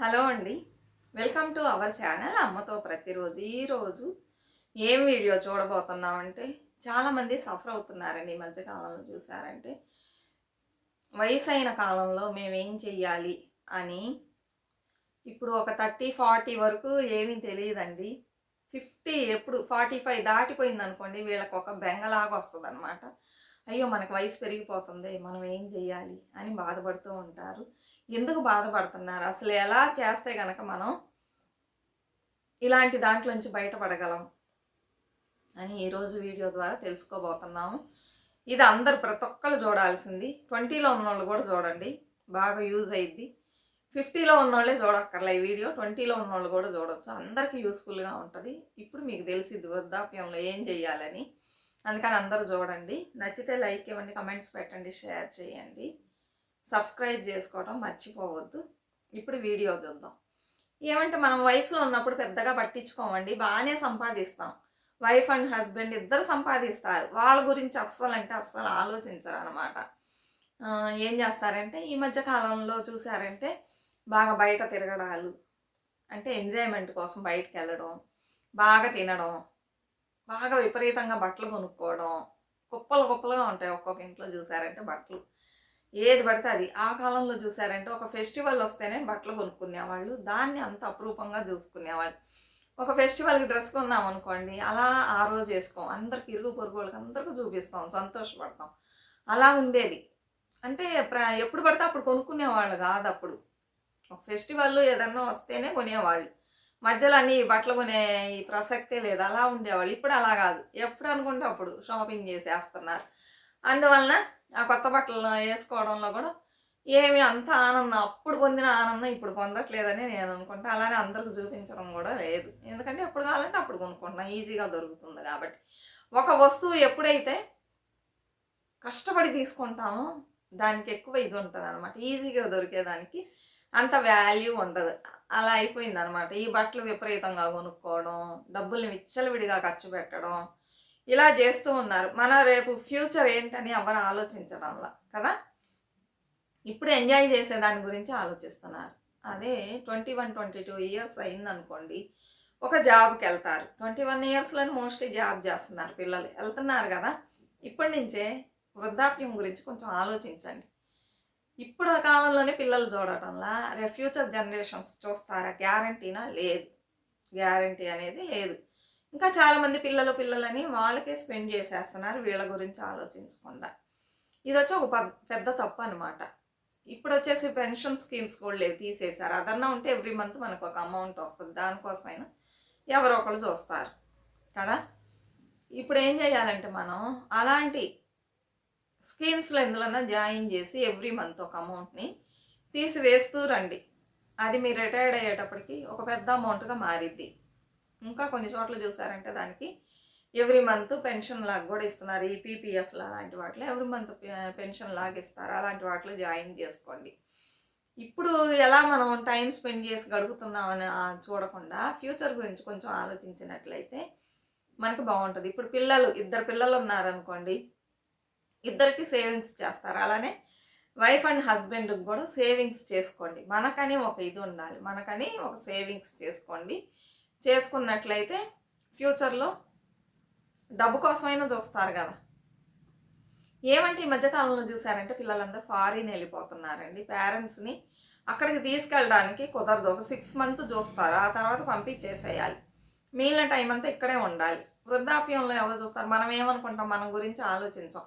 Hello అండి. Welcome to our channel. అమ్మతో ప్రతిరోజు ఈరోజు ఏం వీడియో చూడబోతున్నామంటే చాలామంది సఫర్ అవుతున్నారండి ఈ మధ్యకాలంలో చూసారంటే. వయసు అయిన కాలంలో మేమేం చెయ్యాలి అని ఇప్పుడు ఒక థర్టీ ఫార్టీ వరకు ఏమీ తెలియదండి. ఫిఫ్టీ ఎప్పుడు ఫార్టీ ఫైవ్ దాటిపోయింది అనుకోండి వీళ్ళకి ఒక బెంగలాగా వస్తుంది అనమాట అయ్యో మనకు వయసు పెరిగిపోతుంది మనం ఏం చెయ్యాలి అని బాధపడుతూ ఉంటారు. ఎందుకు బాధపడుతున్నారు? అసలు ఎలా చేస్తే గనక మనం ఇలాంటి దాంట్లోంచి బయటపడగలం అని ఈరోజు వీడియో ద్వారా తెలుసుకోబోతున్నాము. ఇది అందరు ప్రతి ఒక్కళ్ళు చూడాల్సింది. ట్వంటీలో ఉన్నోళ్ళు కూడా చూడండి. బాగా యూజ్ అయ్యిద్ది ఫిఫ్టీలో ఉన్నోళ్ళే చూడక్కర్లే ఈ వీడియో. ట్వంటీలో ఉన్నోళ్ళు కూడా చూడొచ్చు. అందరికీ యూస్ఫుల్గా ఉంటుంది. ఇప్పుడు మీకు తెలిసింది వృద్ధాప్యంలో ఏం చేయాలని అందుకని అందరూ చూడండి. నచ్చితే లైక్ ఇవ్వండి కమెంట్స్ పెట్టండి షేర్ చేయండి. సబ్స్క్రైబ్ చేసుకోవడం మర్చిపోవద్దు. ఇప్పుడు వీడియో చూద్దాం. ఏమంటే మనం వయసులో ఉన్నప్పుడు పెద్దగా పట్టించుకోమండి బాగానే సంపాదిస్తాం. వైఫ్ అండ్ హస్బెండ్ ఇద్దరు సంపాదిస్తారు. వాళ్ళ గురించి అస్సలు అంటే అస్సలు ఆలోచించరు అనమాట ఏం చేస్తారంటే ఈ మధ్య కాలంలో చూసారంటే బాగా బయట తిరగడాలు అంటే ఎంజాయ్మెంట్ కోసం బయటకు వెళ్ళడం బాగా తినడం బాగా విపరీతంగా బట్టలు కొనుక్కోవడం కుప్పలు కుప్పలుగా ఉంటాయి ఒక్కొక్క ఇంట్లో చూసారంటే బట్టలు. ఏది పడితే అది. ఆ కాలంలో చూసారంటే ఒక ఫెస్టివల్ వస్తేనే బట్టలు కొనుక్కునేవాళ్ళు దాన్ని అంత అపురూపంగా చూసుకునేవాళ్ళు ఒక ఫెస్టివల్కి డ్రెస్ కొన్నాం అనుకోండి అలా ఆ రోజు వేసుకోం. అందరికి ఇరుగు పొరుగు వాళ్ళకి అందరికీ చూపిస్తాం సంతోషపడతాం. అలా ఉండేది. అంటే ప్ర- ఎప్పుడు పడితే అప్పుడు కొనుక్కునేవాళ్ళు కాదు అప్పుడు. ఒక ఫెస్టివల్ ఏదన్నా వస్తేనే కొనేవాళ్ళు. మధ్యలో అన్ని బట్టలు కొనే ఈ ప్రసక్తే లేదు అలా ఉండేవాళ్ళు. ఇప్పుడు అలా కాదు. ఎప్పుడు అనుకుంటే అప్పుడు షాపింగ్ చేసేస్తున్నారు. అందువలన ఆ కొత్త బట్టలు వేసుకోవడంలో కూడా ఏమి అంత ఆనందం అప్పుడు పొందిన ఆనందం ఇప్పుడు పొందట్లేదని నేను అనుకుంటా. అలానే అందరికి చూపించడం కూడా లేదు. ఎందుకంటే ఎప్పుడు కావాలంటే అప్పుడు కొనుక్కుంటున్నాం. ఈజీగా దొరుకుతుంది కాబట్టి. ఒక వస్తువు ఎప్పుడైతే కష్టపడి తీసుకుంటామో దానికి ఎక్కువ ఇది ఉంటుంది అనమాట ఈజీగా దొరికేదానికి అంత వాల్యూ ఉండదు. అలా అయిపోయింది అనమాట ఈ బట్టలు విపరీతంగా కొనుక్కోవడం డబ్బుల్ని విచ్చలవిడిగా ఖర్చు పెట్టడం ఇలా చేస్తూ ఉన్నారు. మన రేపు ఫ్యూచర్ ఏంటని ఎవరు ఆలోచించడంలా కదా? ఇప్పుడు ఎంజాయ్ చేసే దాని గురించి ఆలోచిస్తున్నారు. అదే twenty one twenty two years అయిందనుకోండి ఒక జాబ్కి వెళ్తారు. ట్వంటీ వన్ ఇయర్స్లోనే మోస్ట్లీ జాబ్ చేస్తున్నారు పిల్లలు. వెళ్తున్నారు కదా? ఇప్పటి నుంచే వృద్ధాప్యం గురించి కొంచెం ఆలోచించండి. ఇప్పుడు కాలంలోనే పిల్లలు చూడటంలా రేపు ఫ్యూచర్ జనరేషన్స్ చూస్తారా? గ్యారంటీనా? లేదు. గ్యారంటీ అనేది లేదు. ఇంకా చాలామంది పిల్లలు పిల్లలని వాళ్ళకే స్పెండ్ చేసేస్తున్నారు వీళ్ళ గురించి ఆలోచించకుండా. ఇది వచ్చి ఒక పెద్ద తప్పు అనమాట ఇప్పుడు వచ్చేసి పెన్షన్ స్కీమ్స్ కూడా లేవు తీసేశారు. అదన్నా ఉంటే ఎవ్రీ మంత్ మనకు ఒక అమౌంట్ వస్తుంది. దానికోసమైనా ఎవరో ఒకరు చూస్తారు కదా? ఇప్పుడు ఏం చేయాలంటే మనం అలాంటి స్కీమ్స్లో ఎందులన్నా జాయిన్ చేసి ఎవ్రీ మంత్ ఒక అమౌంట్ని తీసివేస్తూ రండి. అది మీరు రిటైర్డ్ అయ్యేటప్పటికి ఒక పెద్ద అమౌంట్గా మారిద్ది. ఇంకా కొన్ని చోట్ల చూసారంటే దానికి ఎవ్రీ మంత్ పెన్షన్ లాగా కూడా ఇస్తున్నారు. ఈ పీపీఎఫ్ అలాంటి వాటిలో ఎవ్రీ మంత్ పెన్షన్ లాగా ఇస్తారు. అలాంటి వాటిలో జాయిన్ చేసుకోండి. ఇప్పుడు ఎలా మనం టైం స్పెండ్ చేసి గడుపుతున్నామని చూడకుండా ఫ్యూచర్ గురించి కొంచెం ఆలోచించినట్లయితే మనకి బాగుంటుంది. ఇప్పుడు పిల్లలు ఇద్దరు పిల్లలు ఉన్నారనుకోండి ఇద్దరికి సేవింగ్స్ చేస్తారు. అలానే వైఫ్ అండ్ హస్బెండ్కి కూడా సేవింగ్స్ చేసుకోండి. మనకని ఒక ఇది ఉండాలి. మనకని ఒక సేవింగ్స్ చేసుకోండి. చేసుకున్నట్లయితే ఫ్యూచర్లో డబ్బు కోసమైనా చూస్తారు కదా. ఏమంటే ఈ మధ్యకాలంలో చూసారంటే పిల్లలందరూ ఫారిన్ వెళ్ళిపోతున్నారండి. పేరెంట్స్ని అక్కడికి తీసుకెళ్ళడానికి కుదరదు. ఒక సిక్స్ మంత్ చూస్తారు. ఆ తర్వాత పంపించేసేయాలి. మిగిలిన టైం అంతా ఇక్కడే ఉండాలి. వృద్ధాప్యంలో ఎవరు చూస్తారు? మనం ఏమనుకుంటాం? మనం గురించి ఆలోచించాం.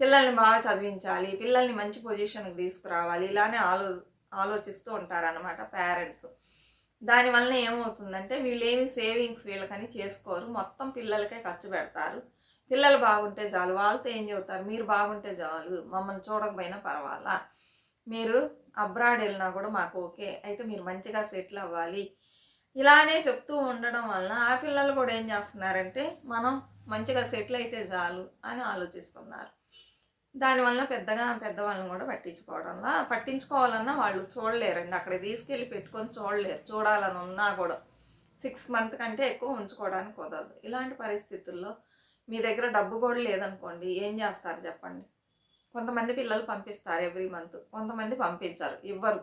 పిల్లల్ని బాగా చదివించాలి. పిల్లల్ని మంచి పొజిషన్కి తీసుకురావాలి. ఇలానే ఆలో ఆలోచిస్తూ ఉంటారనమాట పేరెంట్స్. దానివల్ల ఏమవుతుందంటే వీళ్ళు ఏమి సేవింగ్స్ వీళ్ళకని చేసుకోరు. మొత్తం పిల్లలకే ఖర్చు పెడతారు. పిల్లలు బాగుంటే చాలు వాళ్ళతో ఏం చెబుతారు? మీరు బాగుంటే చాలు మమ్మల్ని చూడకపోయినా పర్వాలా? మీరు అబ్రాడ్ వెళ్ళినా కూడా మాకు ఓకే. అయితే మీరు మంచిగా సెటిల్ అవ్వాలి. ఇలానే చెప్తూ ఉండడం వలన ఆ పిల్లలు కూడా ఏం చేస్తున్నారంటే మనం మంచిగా సెటిల్ అయితే చాలు అని ఆలోచిస్తున్నారు. దానివల్ల పెద్దగా పెద్దవాళ్ళని కూడా పట్టించుకోవడంలా. పట్టించుకోవాలన్నా వాళ్ళు చూడలేరండి. అక్కడ తీసుకెళ్ళి పెట్టుకొని చూడలేరు. చూడాలని ఉన్నా కూడా సిక్స్ మంత్ కంటే ఎక్కువ ఉంచుకోవడానికి కుదరదు. ఇలాంటి పరిస్థితుల్లో మీ దగ్గర డబ్బు కూడా లేదనుకోండి ఏం చేస్తారు చెప్పండి? కొంతమంది పిల్లలు పంపిస్తారు ఎవ్రీ మంత్. కొంతమంది పంపించారు. ఇవ్వరు.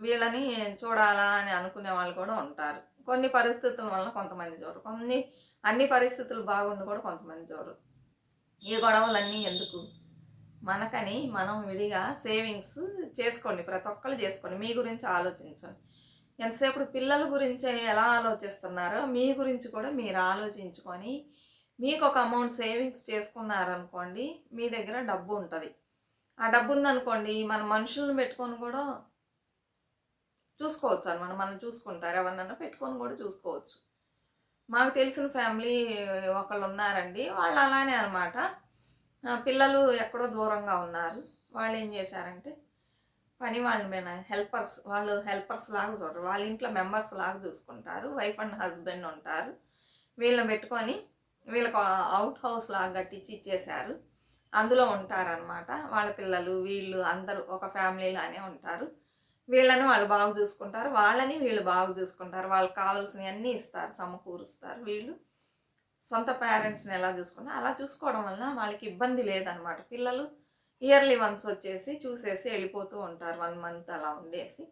వీళ్ళని చూడాలా అని అనుకునే వాళ్ళు కూడా ఉంటారు. కొన్ని పరిస్థితుల వల్ల కొంతమంది చూడరు. కొన్ని అన్ని పరిస్థితులు బాగుండి కూడా కొంతమంది చూడరు. ఈ గొడవలన్నీ ఎందుకు? మనకని మనం విడిగా సేవింగ్స్ చేసుకోండి ప్రతి ఒక్కళ్ళు చేసుకోండి. మీ గురించి ఆలోచించండి. ఎంతసేపు పిల్లల గురించి ఎలా ఆలోచిస్తున్నారో మీ గురించి కూడా మీరు ఆలోచించుకొని మీకు ఒక అమౌంట్ సేవింగ్స్ చేసుకున్నారనుకోండి మీ దగ్గర డబ్బు ఉంటుంది. ఆ డబ్బు ఉందనుకోండి మన మనుషులను పెట్టుకొని కూడా చూసుకోవచ్చు అనమాట మనం చూసుకుంటారు. ఎవరినన్నా పెట్టుకొని కూడా చూసుకోవచ్చు. మాకు తెలిసిన ఫ్యామిలీ ఒకళ్ళు ఉన్నారండి వాళ్ళు అలానే అనమాట పిల్లలు ఎక్కడో దూరంగా ఉన్నారు. వాళ్ళు ఏం చేశారంటే పని వాళ్ళ మీద హెల్పర్స్ వాళ్ళు హెల్పర్స్ లాగా చూడరు. వాళ్ళ ఇంట్లో మెంబర్స్ లాగా చూసుకుంటారు. వైఫ్ అండ్ హస్బెండ్ ఉంటారు. వీళ్ళని పెట్టుకొని వీళ్ళకు అవుట్ హౌస్ లాగా కట్టించి ఇచ్చేశారు. అందులో ఉంటారనమాట వాళ్ళ పిల్లలు వీళ్ళు అందరూ ఒక ఫ్యామిలీలానే ఉంటారు. వీళ్ళని వాళ్ళు బాగా చూసుకుంటారు వాళ్ళని వీళ్ళు బాగా చూసుకుంటారు వాళ్ళకి కావాల్సినవి అన్నీ ఇస్తారు సమకూరుస్తారు. వీళ్ళు సొంత పేరెంట్స్ని ఎలా చూసుకున్నా అలా చూసుకోవడం వలన వాళ్ళకి ఇబ్బంది లేదనమాట. పిల్లలు ఇయర్లీ వన్స్ వచ్చేసి చూసేసి వెళ్ళిపోతూ ఉంటారు వన్ మంత్ అలా ఉండేసి.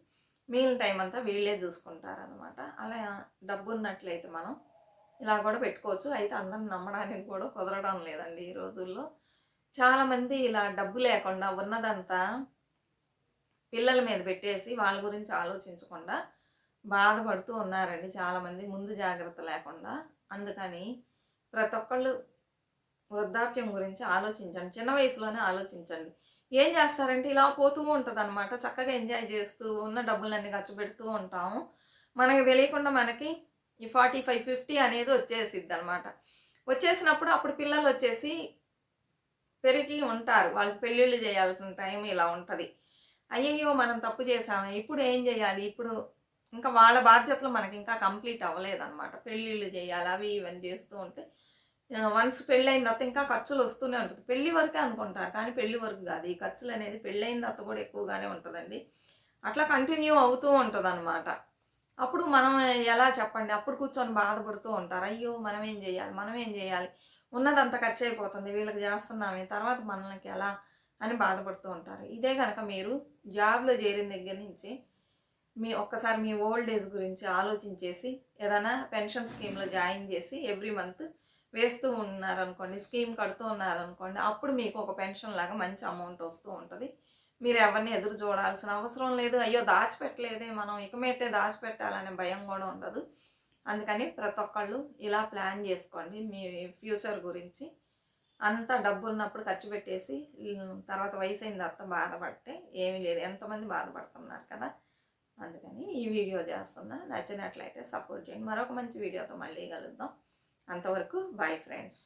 మిగిలిన టైం అంతా వీళ్ళే చూసుకుంటారు అనమాట అలా డబ్బు ఉన్నట్లయితే మనం ఇలా కూడా పెట్టుకోవచ్చు. అయితే అందరిని నమ్మడానికి కూడా కుదరడం లేదండి ఈ రోజుల్లో. చాలామంది ఇలా డబ్బు లేకుండా ఉన్నదంతా పిల్లల మీద పెట్టేసి వాళ్ళ గురించి ఆలోచించకుండా బాధపడుతూ ఉన్నారండి చాలామంది ముందు జాగ్రత్త లేకుండా. అందుకని ప్రతి ఒక్కళ్ళు వృద్ధాప్యం గురించి ఆలోచించండి. చిన్న వయసులోనే ఆలోచించండి. ఏం చేస్తారంటే ఇలా పోతూ ఉంటుంది అనమాట చక్కగా ఎంజాయ్ చేస్తూ ఉన్న డబ్బులన్నీ ఖర్చు పెడుతూ ఉంటాము మనకి తెలియకుండా మనకి ఈ ఫార్టీ ఫైవ్ ఫిఫ్టీ అనేది వచ్చేసిద్ది అనమాట వచ్చేసినప్పుడు అప్పుడు పిల్లలు వచ్చేసి పెరిగి ఉంటారు. వాళ్ళకి పెళ్ళిళ్ళు చేయాల్సిన టైం ఇలా ఉంటుంది. అయ్యయ్యో మనం తప్పు చేసామే ఇప్పుడు ఏం చేయాలి? ఇప్పుడు ఇంకా వాళ్ళ బాధ్యతలు మనకి ఇంకా కంప్లీట్ అవ్వలేదన్నమాట. పెళ్ళిళ్ళు చేయాలి అవి ఇవన్నీ చేస్తూ ఉంటే వన్స్ పెళ్ళైన తర్వాత ఇంకా ఖర్చులు వస్తూనే ఉంటుంది. పెళ్ళి వరకే అనుకుంటారు కానీ పెళ్ళి వరకు కాదు. ఈ ఖర్చులు అనేది పెళ్ళైన తర్వాత కూడా ఎక్కువగానే ఉంటుందండి. అట్లా కంటిన్యూ అవుతూ ఉంటుంది అనమాట అప్పుడు మనం ఎలా చెప్పండి? అప్పుడు కూర్చొని బాధపడుతూ ఉంటారు. అయ్యో మనం ఏం చేయాలి? మనం ఏం చేయాలి? ఉన్నదంతా ఖర్చు అయిపోతుంది. వీళ్ళకి చేస్తున్నామే. తర్వాత మనకి ఎలా అని బాధపడుతూ ఉంటారు. ఇదే కనుక మీరు జాబ్లో చేరిన దగ్గర నుంచి మీ ఒక్కసారి మీ ఓల్డ్ ఏజ్ గురించి ఆలోచించేసి ఏదైనా పెన్షన్ స్కీమ్లో జాయిన్ చేసి ఎవ్రీ మంత్ వేస్తూ ఉన్నారనుకోండి స్కీమ్ కడుతూ ఉన్నారనుకోండి అప్పుడు మీకు ఒక పెన్షన్ లాగా మంచి అమౌంట్ వస్తూ ఉంటుంది. మీరు ఎవరిని ఎదురు చూడాల్సిన అవసరం లేదు. అయ్యో దాచిపెట్టలేదే మనం ఇకమేటే దాచిపెట్టాలనే భయం కూడా ఉండదు. అందుకని ప్రతి ఒక్కళ్ళు ఇలా ప్లాన్ చేసుకోండి. మీ ఫ్యూచర్ గురించి అంత డబ్బు ఉన్నప్పుడు ఖర్చు పెట్టేసి తర్వాత వయసు అయిన తర్వాత బాధపడితే ఏమీ లేదు. ఎంతమంది బాధపడుతున్నారు కదా? అందుకని ఈ వీడియో చేస్తున్నా. నచ్చినట్లయితే సపోర్ట్ చేయండి. మరొక మంచి వీడియోతో మళ్ళీ కలుద్దాం. అంతవరకు బాయ్ ఫ్రెండ్స్.